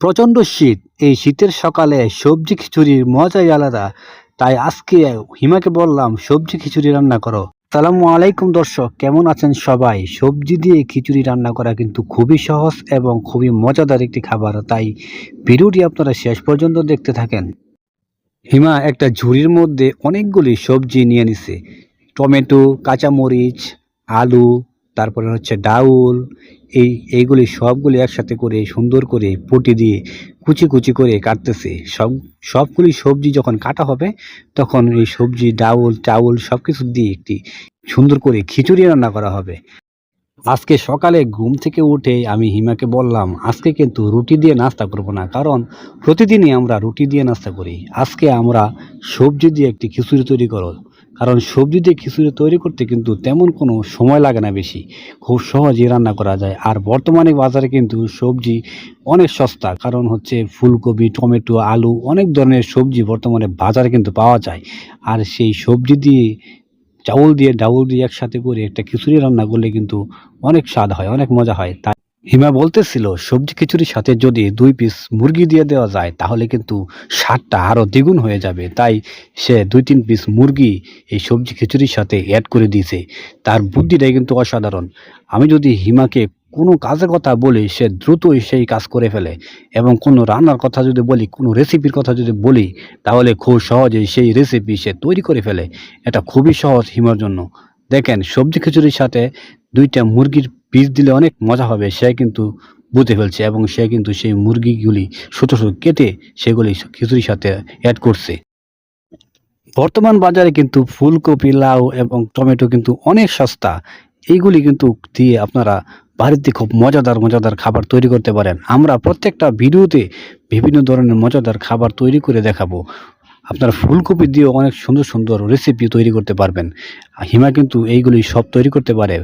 প্রচণ্ড শীত। এই শীতের সকালে সবজি খিচুড়ির মজাই আলাদা। তাই আজকে হিমাকে বললাম, সবজি খিচুড়ি রান্না করো। সালামু আলাইকুম দর্শক, কেমন আছেন সবাই? সবজি দিয়ে খিচুড়ি রান্না করা কিন্তু খুবই সহজ এবং খুবই মজাদার একটি খাবার। তাই ভিডিওটি আপনারা শেষ পর্যন্ত দেখতে থাকেন। হিমা একটা ঝুড়ির মধ্যে অনেকগুলি সবজি নিয়ে নিছে। টমেটো, কাঁচামরিচ, আলু তারপরে হচ্ছে ডাউল, এই, এইগুলি সবগুলি একসাথে করে, সুন্দর করে পুটি দিয়ে কুচি কুচি করে কাটতেছে। সব, সবগুলি সবজি যখন কাটা হবে, তখন এই সবজি, ডাউল, চাউল সব কিছু দিয়ে একটি সুন্দর করে খিচুড়ি রান্না করা হবে। আজকে সকালে ঘুম থেকে উঠে আমি হিমাকে বললাম, আজকে কিন্তু রুটি দিয়ে নাস্তা করব না, কারণ প্রতিদিনই আমরা রুটি দিয়ে নাস্তা করি। আজকে আমরা সবজি দিয়ে একটি খিচুড়ি তৈরি করো কারণ সবজি দিয়ে খিচুড়ি তৈরি করতে কিন্তু তেমন কোনো সময় লাগে না বেশি। খুব সহজেই রান্না করা যায়। আর বর্তমানে বাজারে কিন্তু সবজি অনেক সস্তা। কারণ হচ্ছে ফুলকপি, টমেটো, আলু অনেক ধরনের সবজি বর্তমানে বাজারে কিন্তু পাওয়া যায়। আর সেই সবজি দিয়ে চাউল দিয়ে, ডাউল দিয়ে একসাথে করে একটা খিচুড়ি রান্না করলে কিন্তু অনেক স্বাদ হয়, অনেক মজা হয়। তাই হিমা বলতেছিল, সবজি খিচুড়ির সাথে যদি দুই পিস মুরগি দিয়ে দেওয়া যায়, তাহলে কিন্তু স্বাদটা আরও দ্বিগুণ হয়ে যাবে। তাই সে দুই তিন পিস মুরগি এই সবজি খিচুড়ির সাথে অ্যাড করে দিয়েছে। তার বুদ্ধিটাই কিন্তু অসাধারণ। আমি যদি হিমাকে কোনো কাজের কথা বলি, সে দ্রুতই সেই কাজ করে ফেলে এবং কোনো রান্নার কথা যদি বলি, কোনো রেসিপির কথা যদি বলি, তাহলে খুব সহজেই সেই রেসিপি সে তৈরি করে ফেলে। এটা খুবই সহজ হিমার জন্য। দেখেন, সবজি খিচুড়ির সাথে দুইটা মুরগির পিস দিলে অনেক মজা হবে, সে কিন্তু বুঝে ফেলছে এবং সে কিন্তু সেই মুরগিগুলি ছোটো ছোটো কেটে সেগুলি খিচুড়ির সাথে অ্যাড করছে। বর্তমান বাজারে কিন্তু ফুলকপি, লাউ এবং টমেটো কিন্তু অনেক সস্তা। এইগুলি কিন্তু দিয়ে আপনারা বাড়িতে খুব মজাদার মজাদার খাবার তৈরি করতে পারেন। আমরা প্রত্যেকটা ভিডিওতে বিভিন্ন ধরনের মজাদার খাবার তৈরি করে দেখাবো। আপনারা ফুলকপি দিয়েও অনেক সুন্দর সুন্দর রেসিপি তৈরি করতে পারবেন। হিমা কিন্তু এইগুলি সব তৈরি করতে পারে।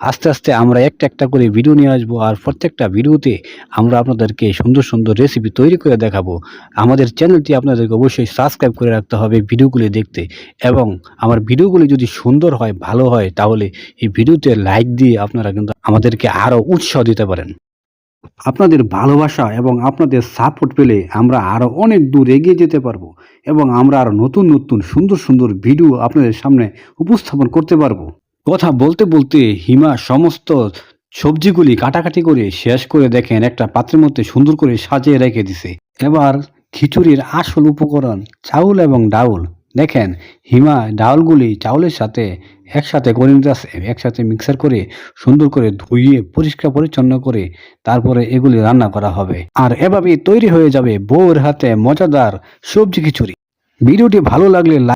আস্তে আস্তে আমরা একটা একটা করে ভিডিও নিয়ে আসব আর প্রত্যেকটা ভিডিওতে আমরা আপনাদেরকে সুন্দর সুন্দর রেসিপি তৈরি করে দেখাবো। আমাদের চ্যানেলটি আপনাদেরকে অবশ্যই সাবস্ক্রাইব করে রাখতে হবে ভিডিওগুলি দেখতে এবং আমার ভিডিওগুলি যদি সুন্দর হয়, ভালো হয়, তাহলে এই ভিডিওতে লাইক দিয়ে আপনারা কিন্তু আমাদেরকে আরও উৎসাহ দিতে পারেন। আপনাদের ভালোবাসা এবং আপনাদের সাপোর্ট পেলে আমরা আরও অনেক দূর এগিয়ে যেতে পারব এবং আমরা আরও নতুন নতুন সুন্দর সুন্দর ভিডিও আপনাদের সামনে উপস্থাপন করতে পারব। কথা বলতে বলতে হিমা সমস্ত সবজিগুলি কাটাকাটি করে শেষ করে দেখেন একটা পাত্রের মধ্যে সুন্দর করে সাজিয়ে রেখে দিছে। এবার খিচুড়ির আসল উপকরণ চাউল এবং ডাউল। দেখেন, হিমা ডাউলগুলি চাউলের সাথে একসাথে করে নিতে আসে, একসাথে মিক্সার করে সুন্দর করে ধুইয়ে পরিষ্কার পরিচ্ছন্ন করে তারপরে এগুলি রান্না করা হবে। আর এভাবে তৈরি হয়ে যাবে বউর হাতে মজাদার সবজি খিচুড়ি। ভিডিওটি ভালো লাগলে